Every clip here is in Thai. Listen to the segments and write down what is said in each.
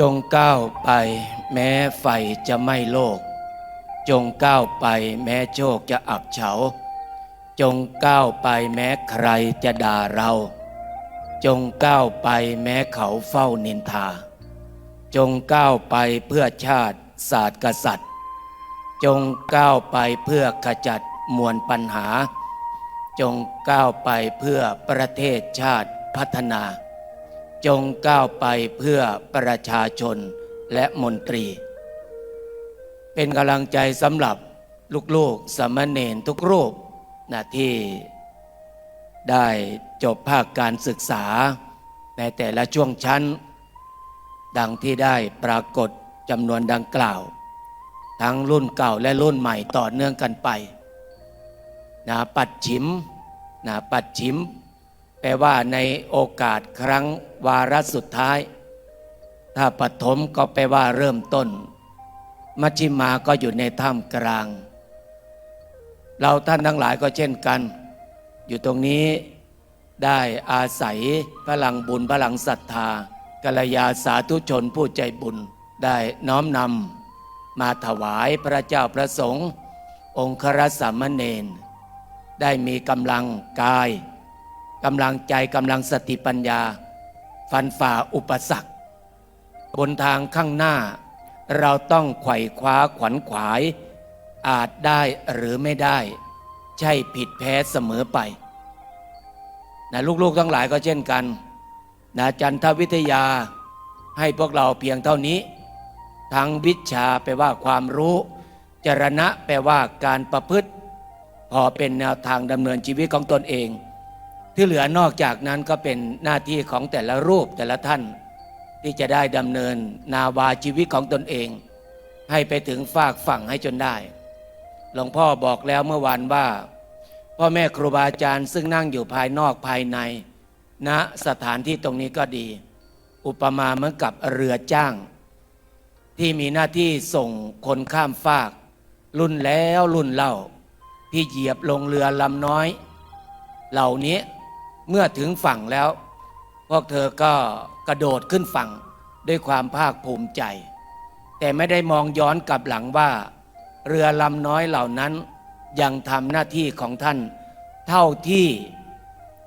จงก้าวไปแม้ไฟจะไม่โลก จงก้าวไปแม้โชคจะอับเฉา จงก้าวไปแม้ใครจะด่าเรา จงก้าวไปแม้เขาเฝ้านินทา จงก้าวไปเพื่อชาติศาสตร์กษัตริย์ จงก้าวไปเพื่อขจัดมวลปัญหา จงก้าวไปเพื่อประเทศชาติพัฒนา จงก้าวไปเพื่อประชาชนและมนตรี เป็นกำลังใจสำหรับลูกๆสามเณรทุกรูปนะที่ได้จบภาคการศึกษา ในแต่ละช่วงชั้น ดังที่ได้ปรากฏจำนวนดังกล่าว ทั้งรุ่นเก่าและรุ่นใหม่ต่อเนื่องกันไปนะปัดฉิมนะปัดฉิม แปลว่าในโอกาสครั้งวาระสุดท้าย ถ้าปฐมก็แปลว่าเริ่มต้น มัชชิมาก็อยู่ในถ้ำกลาง เราท่านทั้งหลายก็เช่นกัน อยู่ตรงนี้ได้อาศัยพลังบุญพลังศรัทธากัลยาสาธุชนผู้ใจบุญได้น้อมนำมาถวายพระเจ้าพระสงฆ์องค์ครสามเณรได้มีกำลังกาย กำลังใจกำลังสติปัญญา ฟันฝ่าอุปสรรคบนทางข้างหน้า เราต้องไขว่คว้าขวัญขวาย อาจได้หรือไม่ได้ ใช่ผิดแพ้เสมอไปนะลูกๆทั้งหลายก็เช่นกันนะจันทวิทยาให้พวกเราเพียงเท่านี้ ทั้งวิชาแปลว่าความรู้ จรณะแปลว่าการประพฤติ พอเป็นแนวทางดำเนินชีวิตของตนเอง ที่เหลือนอกจากนั้นก็เป็นหน้าที่ของแต่ละรูปแต่ละท่าน ที่จะได้ดำเนินนาวาชีวิตของตนเอง ให้ไปถึงฝากฝั่งให้จนได้ หลวงพ่อบอกแล้วเมื่อวานว่า พ่อแม่ครูบาอาจารย์ซึ่งนั่งอยู่ภายนอกภายในณนะสถานที่ตรงนี้ก็ดี อุปมาเหมือนกับเรือจ้าง ที่มีหน้าที่ส่งคนข้ามฟาก รุ่นแล้วรุ่นเล่า ที่เหยียบลงเรือลำน้อย เหล่านี้ เมื่อถึงฝั่งแล้ว พวกเธอก็กระโดดขึ้นฝั่งด้วยความภาคภูมิใจ แต่ไม่ได้มองย้อนกลับหลังว่า เรือลำน้อยเหล่านั้นยังทำหน้าที่ของท่าน เท่าที่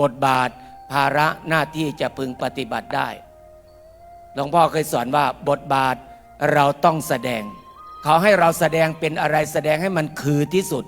บทบาทภาระหน้าที่จะพึงปฏิบัติได้ หลวงพ่อเคยสอนว่าบทบาทเราต้องแสดง เขาให้เราแสดงเป็นอะไรแสดงให้มันคือที่สุด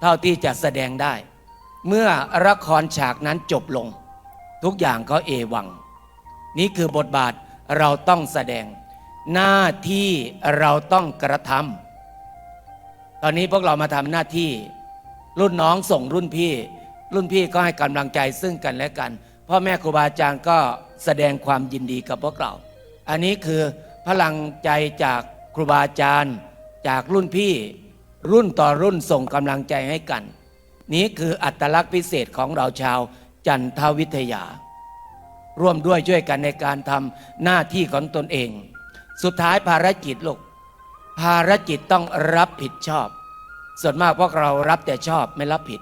เท่าที่จะแสดงได้ เมื่อละครฉากนั้นจบลง ทุกอย่างก็เอวัง นี่คือบทบาทเราต้องแสดง หน้าที่เราต้องกระทำตอนนี้พวกเรามาทำหน้าที่ รุ่นน้องส่งรุ่นพี่ รุ่นพี่ก็ให้กำลังใจซึ่งกันและกันพ่อแม่ครูบาอาจารย์ก็แสดงความยินดีกับพวกเรา อันนี้คือพลังใจจากครูบาอาจารย์ จากรุ่นพี่ รุ่นต่อรุ่นส่งกำลังใจให้กัน นี้คืออัตลักษณ์พิเศษของเราชาวจันทวิทยา ร่วมด้วยช่วยกันในการทำหน้าที่ของตนเอง สุดท้ายภารกิจลูกภารกิจต้องรับผิดชอบ ส่วนมากพวกเรารับแต่ชอบไม่รับผิด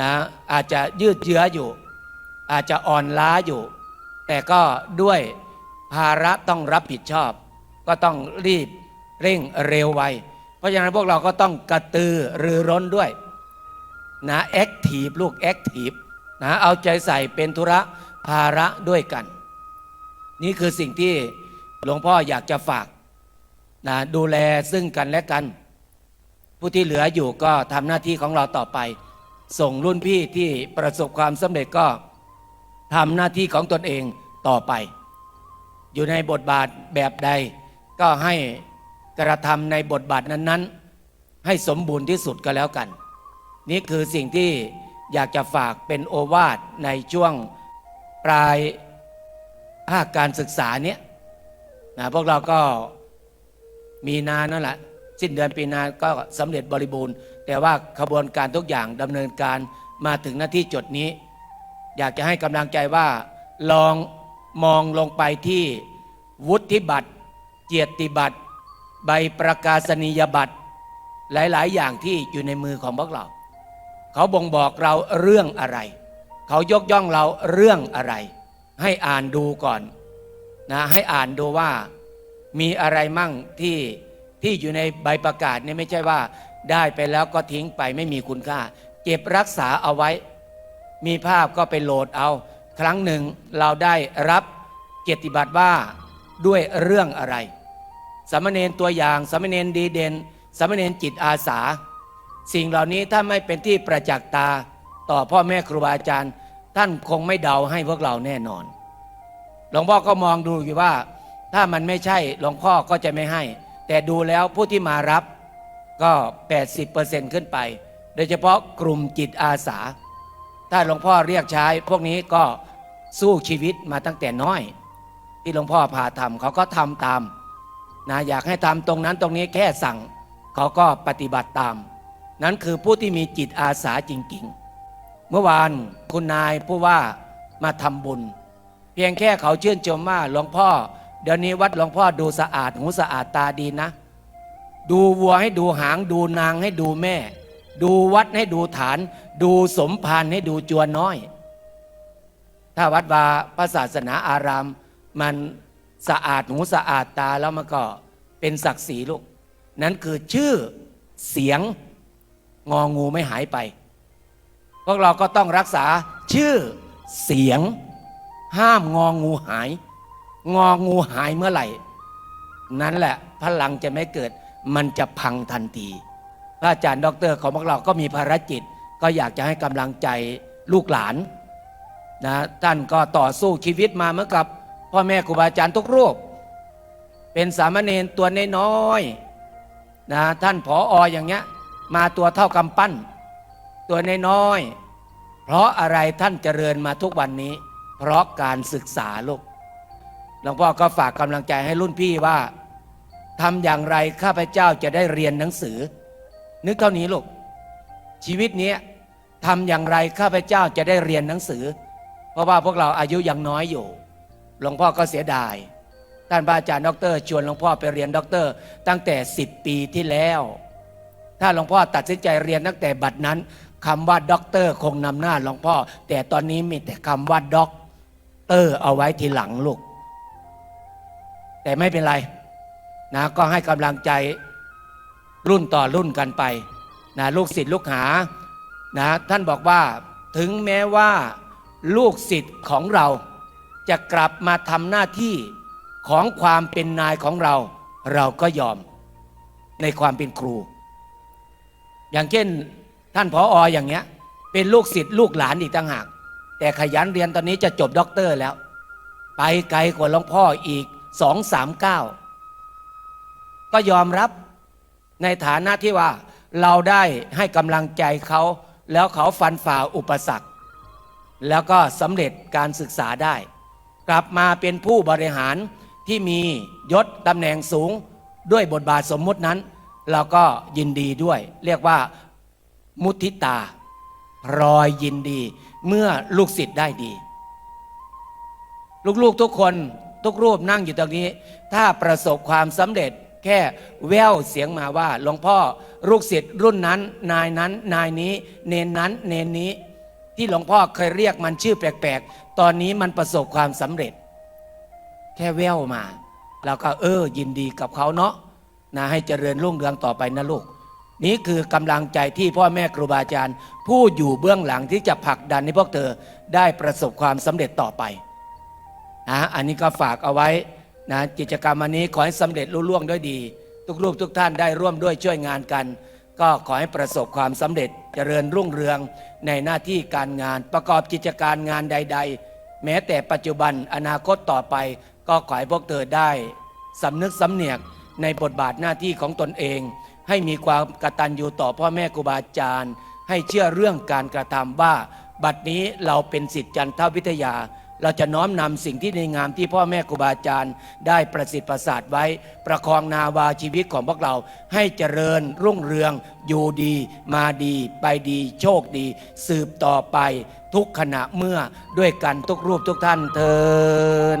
นะอาจจะยืดเยื้ออยู่ อาจจะอ่อนล้าอยู่ แต่ก็ด้วยภาระต้องรับผิดชอบ ก็ต้องรีบเร่งเร็วไว เพราะฉะนั้นพวกเราก็ต้องกระตือรือร้นด้วย นะแอคทีฟลูกแอคทีฟนะเอาใจใส่เป็นธุระภาระด้วยกัน นี่คือสิ่งที่หลวงพ่ออยากจะฝากนะดูแลซึ่งกันและกัน ผู้ที่เหลืออยู่ก็ทำหน้าที่ของเราต่อไป ส่งรุ่นพี่ที่ประสบความสำเร็จก็ทำหน้าที่ของตนเองต่อไป อยู่ในบทบาทแบบใด ก็ให้กระทำในบทบาทนั้น ๆ ให้สมบูรณ์ที่สุดก็แล้วกัน นี่คือสิ่งที่อยากจะฝากเป็นโอวาทในช่วงปลายภาคการศึกษาเนี้ยนะพวกเราก็มีนานั่นแหละ สิ้นเดือนปีนาก็สำเร็จบริบูรณ์ แต่ว่าขบวนการทุกอย่างดำเนินการมาถึงหน้าที่จุดนี้ อยากจะให้กำลังใจว่าลองมองลงไปที่วุฒิบัตร เกียรติบัตร ใบประกาศนียบัตร หลาย ๆ อย่างที่อยู่ในมือของพวกเรา เขาบ่งบอกเราเรื่องอะไร เขายกย่องเราเรื่องอะไร ให้อ่านดูก่อนนะให้อ่านดูว่ามีอะไรมั่งที่ที่อยู่ในใบประกาศเนี่ยไม่ใช่ว่าได้ไปแล้วก็ทิ้งไปไม่มีคุณค่า เก็บรักษาเอาไว้ มีภาพก็ไปโหลดเอา ครั้งหนึ่งเราได้รับเกียรติบัตรว่าด้วยเรื่องอะไรสามเณรตัวอย่างสามเณรดีเด่นสามเณรจิตอาสา สิ่งเหล่านี้ถ้าไม่เป็นที่ประจักษ์ตาต่อพ่อแม่ครูบาอาจารย์ ท่านคงไม่เดาให้พวกเราแน่นอน หลวงพ่อก็มองดูอยู่ว่า ถ้ามันไม่ใช่หลวงพ่อก็จะไม่ให้ แต่ดูแล้วผู้ที่มารับก็ 80%ขึ้นไป โดยเฉพาะกลุ่มจิตอาสา ถ้าหลวงพ่อเรียกใช้พวกนี้ก็สู้ชีวิตมาตั้งแต่น้อย ที่หลวงพ่อพาทำเขาก็ทำตามนะอยากให้ทำตรงนั้นตรงนี้แค่สั่ง เขาก็ปฏิบัติตาม นั้นคือผู้ที่มีจิตอาสาจริง ๆ เมื่อวานคุณนายผู้ว่ามาทำบุญ เพียงแค่เขาเชื่นชมว่าหลวงพ่อ เดี๋ยวนี้วัดหลวงพ่อดูสะอาดหูสะอาดตาดีนะ ดูวัวให้ดูหางดูนางให้ดูแม่ ดูวัดให้ดูฐาน ดูสมภารให้ดูจวนน้อย ถ้าวัดวาพระศาสนาอาราม มันสะอาดหูสะอาดตาแล้วมันก็เป็นศักดิ์ศรีลูก นั้นคือชื่อเสียง งองูไม่หายไป พวกเราก็ต้องรักษาชื่อเสียง ห้ามงองูหาย งองูหายเมื่อไหร่ นั้นแหละพลังจะไม่เกิดมันจะพังทันที พระอาจารย์ด็อกเตอร์ของพวกเราก็มีภารกิจ ก็อยากจะให้กำลังใจลูกหลานนะท่านก็ต่อสู้ชีวิตมาเหมือนกับ พ่อแม่ครูบาอาจารย์ทุกรูป เป็นสามเณรตัวน้อยๆนะท่านผอออย่างเงี้ย มาตัวเท่ากำปั้น ตัวน้อยๆเพราะอะไรท่านเจริญมาทุกวันนี้ เพราะการศึกษาลูกหลวงพ่อก็ฝากกำลังใจให้รุ่นพี่ว่าทำอย่างไรข้าพเจ้าจะได้เรียนหนังสือ นึกเท่านี้ลูกชีวิตนี้ทำอย่างไรข้าพเจ้าจะได้เรียนหนังสือ เพราะว่าพวกเราอายุยังน้อยอยู่หลวงพ่อก็เสียดายท่านพระอาจารย์ด็อกเตอร์ชวนหลวงพ่อไปเรียนด็อกเตอร์ ตั้งแต่ 10 ปีที่แล้ว ถ้าหลวงพ่อตัดสินใจเรียนตั้งแต่บัดนั้นคำว่าด็อกเตอร์คงนำหน้าหลวงพ่อ แต่ตอนนี้มีแต่คำว่าด็อกเตอร์เอาไว้ทีหลังลูก แต่ไม่เป็นไรนะก็ให้กำลังใจรุ่นต่อรุ่นกันไปนะลูกศิษย์ลูกหานะท่านบอกว่าถึงแม้ว่าลูกศิษย์ของเราจะกลับมาทำหน้าที่ของความเป็นนายของเรา เราก็ยอมในความเป็นครู อย่างเช่นท่านผอออย่างเงี้ย เป็นลูกศิษย์ลูกหลานอีกต่างหาก แต่ขยันเรียนตอนนี้จะจบด็อกเตอร์แล้ว ไปไกลกว่าหลวงพ่ออีกสองสามเก้าก็ยอมรับในฐานะที่ว่าเราได้ให้กำลังใจเขา แล้วเขาฟันฝ่าอุปสรรค แล้วก็สำเร็จการศึกษาได้ กลับมาเป็นผู้บริหารที่มียศตำแหน่งสูงด้วยบทบาทสมมุตินั้น เราก็ยินดีด้วย เรียกว่ามุทิตารอยยินดีเมื่อลูกศิษย์ได้ดี ลูกๆทุกคนทุกรูปนั่งอยู่ตรงนี้ ถ้าประสบความสำเร็จแค่แววเสียงมาว่าหลวงพ่อลูกศิษย์รุ่นนั้นนายนั้นนายนี้ เนนนั้นเนนนี้ ที่หลวงพ่อเคยเรียกมันชื่อแปลกๆ ตอนนี้มันประสบความสำเร็จ แค่แววมาเราก็เออยินดีกับเขาเนาะ นะให้เจริญรุ่งเรืองต่อไปนะลูก นี่คือกำลังใจที่พ่อแม่ครูบาอาจารย์ ผู้อยู่เบื้องหลังที่จะผลักดันให้พวกเธอได้ประสบความสำเร็จต่อไปนะอันนี้ก็ฝากเอาไว้นะกิจกรรมอันนี้ขอให้สำเร็จรุ่ล่วงด้วยดี ทุกรูปทุกท่านได้ร่วมด้วยช่วยงานกัน ก็ขอให้ประสบความสำเร็จเจริญรุ่งเรืองในหน้าที่การงาน ประกอบกิจการงานใด ๆ แม้แต่ปัจจุบันอนาคตต่อไป ก็ขอให้พวกเธอได้สำนึกสำเนียก ในบทบาทหน้าที่ของตนเอง ให้มีความกตัญญูต่อพ่อแม่ครูบาอาจารย์ ให้เชื่อเรื่องการกระทำว่า บัดนี้เราเป็นสิทธิจันทวิทยา เราจะน้อมนำสิ่งที่ในงามที่พ่อแม่ครูบาอาจารย์ ได้ประสิทธิ์ประสาทไว้ ประคองนาวาชีวิตของพวกเราให้เจริญรุ่งเรือง อยู่ดี มาดี ไปดี โชคดี สืบต่อไป ทุกขณะเมื่อด้วยกันทุกรูปทุกท่านเทิน